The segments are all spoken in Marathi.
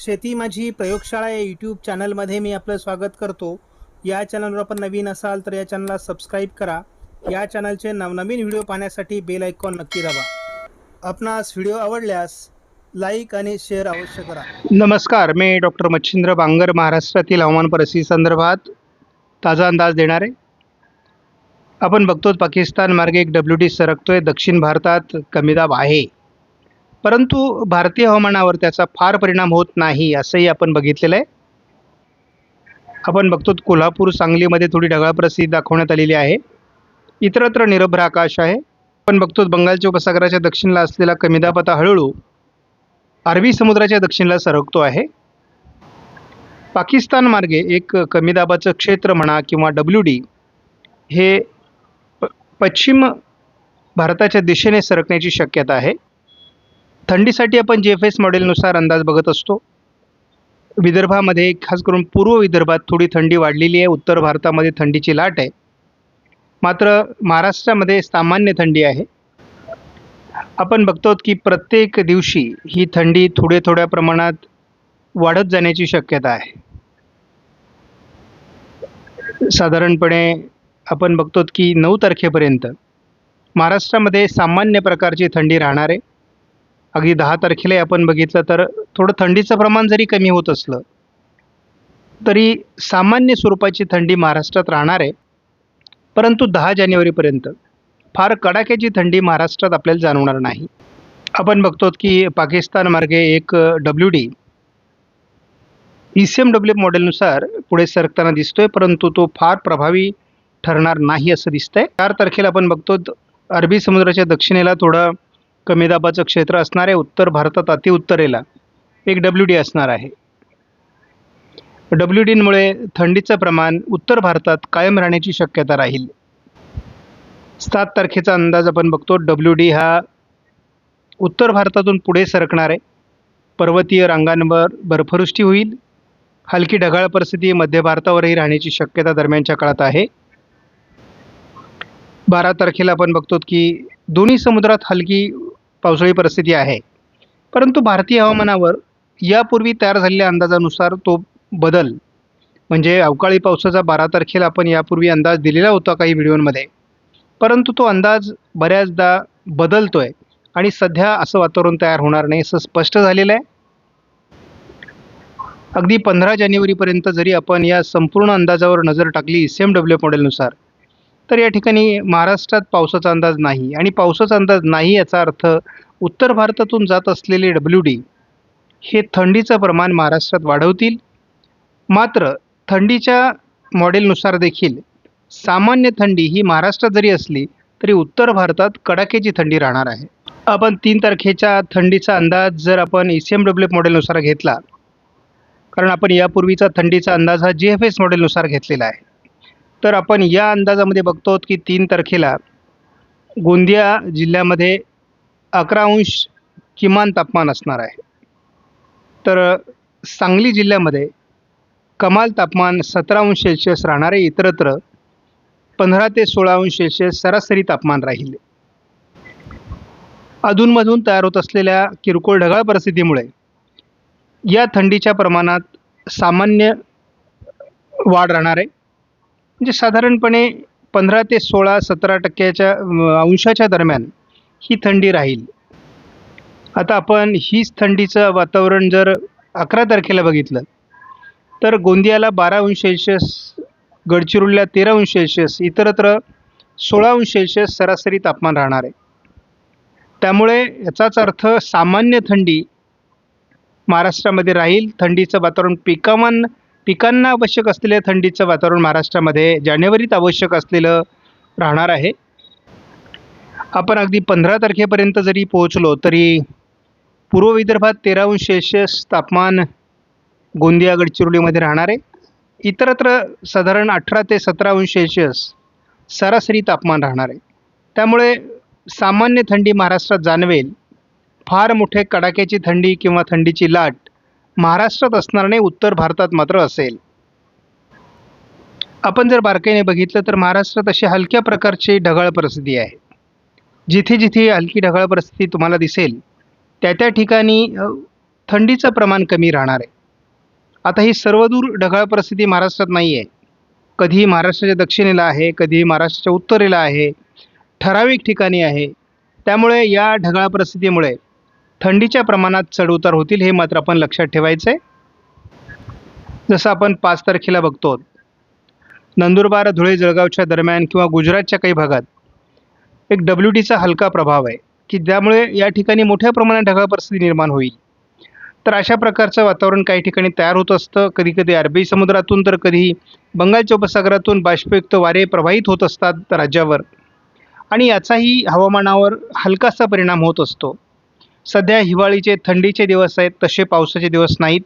शेती माझी प्रयोगशाळा या यूट्यूब चॅनलमध्ये मी आपलं स्वागत करतो. या चॅनलवर आपण नवीन असाल तर या चॅनलला सबस्क्राईब करा. या चॅनलचे नवनवीन व्हिडिओ पाहण्यासाठी बेल आयकॉन नक्की दाबा. आपणास व्हिडिओ आवडल्यास लाईक आणि शेअर अवश्य करा. नमस्कार मी डॉक्टर मच्छिंद्र बांगर महाराष्ट्रातील हवामान परिस्थिती संदर्भात ताजा अंदाज देणार. आहे आपण बघतो पाकिस्तान मार्गे एक डब्ल्यू डी सरकतोय दक्षिण भारतात कमी दाब आहे. परंतु भारतीय हवामानावर त्याचा फार परिणाम होत नाही असंही आपण बघितलेलं आहे. आपण बघतो कोल्हापूर सांगलीमध्ये थोडी ढगाळ परिस्थिती दाखवण्यात आलेली आहे. इतरत्र निरभ्र आकाश आहे. आपण बघतो बंगालच्या उपसागराच्या दक्षिणला असलेला कमी दाब आता हळूहळू अरबी समुद्राच्या दक्षिणला सरकतो आहे. पाकिस्तान मार्गे एक कमी दाबाचं क्षेत्र म्हणा किंवा डब्ल्यू डी हे प पश्चिम भारताच्या दिशेने सरकण्याची शक्यता आहे. थंडीसाठी आपण जे एफ एस मॉडेलनुसार अंदाज बघत असतो. विदर्भामध्ये खास करून पूर्व विदर्भात थोडी थंडी वाढलेली आहे. उत्तर भारतामध्ये थंडीची लाट आहे. मात्र महाराष्ट्रामध्ये सामान्य थंडी आहे. आपण बघतो की प्रत्येक दिवशी ही थंडी थोड्या थोड्या प्रमाणात वाढत जाण्याची शक्यता आहे. साधारणपणे आपण बघतो की नऊ तारखेपर्यंत महाराष्ट्रामध्ये सामान्य प्रकारची थंडी राहणार आहे. अगदी दहा तारखेला आपण बघितलं तर थोडं थंडीचं प्रमाण जरी कमी होत असलं तरी सामान्य स्वरूपाची थंडी महाराष्ट्रात राहणार आहे. परंतु दहा जानेवारीपर्यंत फार कडाक्याची थंडी महाराष्ट्रात आपल्याला जाणवणार नाही. आपण बघतो की पाकिस्तान मार्गे एक W D E C M W मॉडेलनुसार पुढे सरकताना दिसतोय परंतु तो फार प्रभावी ठरणार नाही असं दिसतंय. चार तारखेला आपण बघतो अरबी समुद्राच्या दक्षिणेला थोडं कमी दाबाचं क्षेत्र असणारे उत्तर भारतात अतिउत्तरेला एक डब्ल्यू डी असणार आहे. डब्ल्यू डीमुळे थंडीचं प्रमाण उत्तर भारतात कायम राहण्याची शक्यता राहील. सात तारखेचा अंदाज आपण बघतो डब्ल्यू डी हा उत्तर भारतातून पुढे सरकणार आहे. पर्वतीय रांगांवर बर्फवृष्टी होईल. हलकी ढगाळ परिस्थिती मध्य भारतावरही राहण्याची शक्यता दरम्यानच्या काळात आहे. बारा तारखेला आपण बघतो की दोन्ही समुद्रात हलकी पावसाळी परिस्थिती आहे. परंतु भारतीय हवामानावर यापूर्वी तयार झालेल्या अंदाजानुसार तो बदल म्हणजे अवकाळी पावसाचा बारा तारखेला आपण यापूर्वी अंदाज दिलेला होता काही व्हिडिओमध्ये. परंतु तो अंदाज बऱ्याचदा बदलतो आहे आणि सध्या असं वातावरण तयार होणार नाही असं स्पष्ट झालेलं आहे. अगदी पंधरा जानेवारीपर्यंत जरी आपण या संपूर्ण अंदाजावर नजर टाकली सी एम डब्ल्यू मॉडेलनुसार तर या ठिकाणी महाराष्ट्रात पावसाचा अंदाज नाही. आणि पावसाचा अंदाज नाही याचा अर्थ उत्तर भारतातून जात असलेले डब्ल्यू डी हे थंडीचं प्रमाण महाराष्ट्रात वाढवतील. मात्र थंडीच्या मॉडेलनुसार देखील सामान्य थंडी ही महाराष्ट्रात जरी असली तरी उत्तर भारतात कडाक्याची थंडी राहणार आहे. आपण तीन तारखेच्या थंडीचा अंदाज जर आपण ई सी एम डब्ल्यू मॉडेलनुसार घेतला कारण आपण यापूर्वीचा थंडीचा अंदाज हा जी एफ एस मॉडेलनुसार घेतलेला आहे. तर आपण या अंदाजामध्ये बघतो की तीन तारखेला गोंदिया जिल्ह्यामध्ये अकरा अंश किमान तापमान असणार आहे. तर सांगली जिल्ह्यामध्ये कमाल तापमान सतरा अंश सेल्सिअस राहणार आहे इतरत्र पंधरा ते सोळा अंश सेल्सिअस सरासरी तापमान राहील. अधूनमधून तयार होत असलेल्या किरकोळ ढगाळ परिस्थितीमुळे या थंडीच्या प्रमाणात सामान्य वाढ राहणार आहे. म्हणजे साधारणपणे पंधरा ते सोळा सतरा टक्क्याच्या अंशाच्या दरम्यान ही थंडी राहील. आता आपण हीच थंडीचं वातावरण जर अकरा तारखेला बघितलं तर गोंदियाला बारा अंश सेल्शियस गडचिरोलीला तेरा अंश सेल्शियस इतरत्र सोळा अंश सेल्शियस सरासरी तापमान राहणार आहे. त्यामुळे याचाच अर्थ सामान्य थंडी महाराष्ट्रामध्ये राहील. थंडीचं वातावरण पिकामान पिकांना आवश्यक असलेल्या थंडीचं वातावरण महाराष्ट्रामध्ये जानेवारीत आवश्यक असलेलं राहणार आहे. आपण अगदी पंधरा तारखेपर्यंत जरी पोहोचलो तरी पूर्व विदर्भात तेरा अंश सेल्सिअस तापमान गोंदिया गडचिरोलीमध्ये राहणार आहे. इतरत्र साधारण अठरा ते सतरा अंश सेल्सिअस सरासरी तापमान राहणार आहे. त्यामुळे सामान्य थंडी महाराष्ट्रात जाणवेल. फार मोठे कडाक्याची थंडी किंवा थंडीची लाट महाराष्ट्रात असणार नाही उत्तर भारतात मात्र असेल. आपण जर बारकाईने बघितलं तर महाराष्ट्रात अशी हलक्या प्रकारची ढगाळ परिस्थिती आहे. जिथे जिथे हलकी ढगाळ परिस्थिती तुम्हाला दिसेल त्या त्या ठिकाणी थंडीचं प्रमाण कमी राहणार आहे. आता ही सर्वदूर ढगाळ परिस्थिती महाराष्ट्रात नाही आहे कधी महाराष्ट्राच्या दक्षिणेला आहे कधी महाराष्ट्राच्या उत्तरेला आहे ठराविक ठिकाणी आहे. त्यामुळे या ढगाळ परिस्थितीमुळे थंडीच्या प्रमाणात चढउतार होतील हे मात्र आपण लक्षात ठेवायचं आहे जसं आपण पाच तारखेला बघतो नंदुरबार धुळे जळगावच्या दरम्यान किंवा गुजरातच्या काही भागात एक डब्ल्यू डीचा हलका प्रभाव आहे की ज्यामुळे या ठिकाणी मोठ्या प्रमाणात ढगाळ परिस्थिती निर्माण होईल. तर अशा प्रकारचं वातावरण काही ठिकाणी तयार होत असतं. कधी कधी अरबी समुद्रातून तर कधी बंगालच्या उपसागरातून बाष्पयुक्त वारे प्रवाहित होत असतात राज्यावर. आणि याचाही हवामानावर हलकासा परिणाम होत असतो. सध्या हिवाळीचे थंडीचे दिवस आहेत तसे पावसाचे दिवस नाहीत.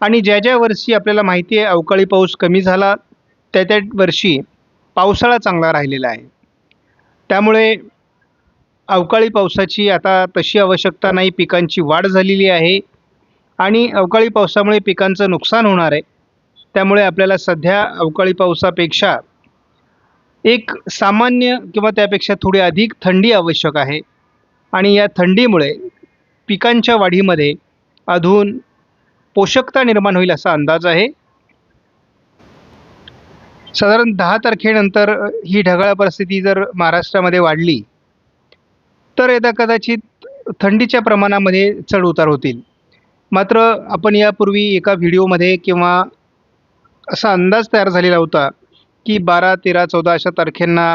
आणि ज्या ज्या वर्षी आपल्याला माहिती आहे अवकाळी पाऊस कमी झाला त्या त्या वर्षी पावसाळा चांगला राहिलेला आहे. त्यामुळे अवकाळी पावसाची आता तशी आवश्यकता नाही पिकांची वाढ झालेली आहे. आणि अवकाळी पावसामुळे पिकांचं नुकसान होणार आहे. त्यामुळे आपल्याला सध्या अवकाळी पावसापेक्षा एक सामान्य किंवा त्यापेक्षा थोडी अधिक थंडी आवश्यक आहे. आणि या थंडीमुळे पिकांच्या वाढीमध्ये अधून पोषकता निर्माण होईल असा अंदाज आहे. साधारण दहा तारखेनंतर ही ढगाळ परिस्थिती जर महाराष्ट्रामध्ये वाढली तर यदा कदाचित थंडीच्या प्रमाणामध्ये चढ उतार होतील. मात्र आपण यापूर्वी एका व्हिडिओमध्ये किंवा असा अंदाज तयार झालेला होता की बारा तेरा चौदा अशा तारखेंना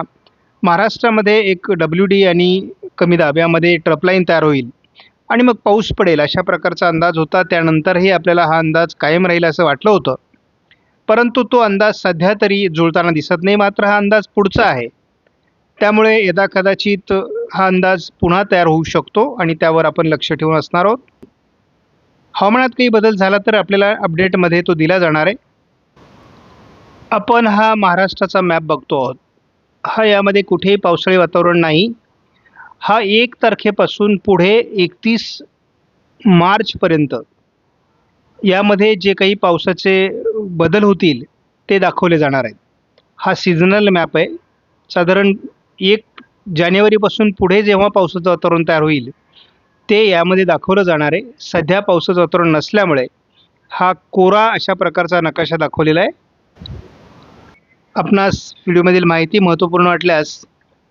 महाराष्ट्रामध्ये एक डब्ल्यू डी आणि कमी दाब्यामध्ये ट्रपलाईन तयार होईल. आणि मग पाऊस पडेल अशा प्रकारचा अंदाज होता. त्यानंतरही आपल्याला हा अंदाज कायम राहील असं वाटलं होतं. परंतु तो अंदाज सध्या तरी जुळताना दिसत नाही. मात्र हा अंदाज पुढचा आहे. त्यामुळे यदा कदाचित हा अंदाज पुन्हा तयार होऊ शकतो आणि त्यावर आपण लक्ष ठेवून असणार आहोत. हवामानात काही बदल झाला तर आपल्याला अपडेटमध्ये तो दिला जाणार आहे. आपण हा महाराष्ट्राचा मॅप बघतो आहोत. हा यामध्ये कुठेही पावसाळी वातावरण नाही. हा एक तारखेपासून पुढे एकतीस मार्चपर्यंत यामध्ये जे काही पावसाचे बदल होतील ते दाखवले जाणार आहेत. हा सिजनल मॅप आहे. साधारण एक जानेवारीपासून पुढे जेव्हा पावसाचं वातावरण तयार होईल ते यामध्ये दाखवलं जाणार आहे. सध्या पावसाचं वातावरण नसल्यामुळे हा कोरा अशा प्रकारचा नकाशा दाखवलेला आहे. आपणास व्हिडिओमधील माहिती महत्त्वपूर्ण वाटल्यास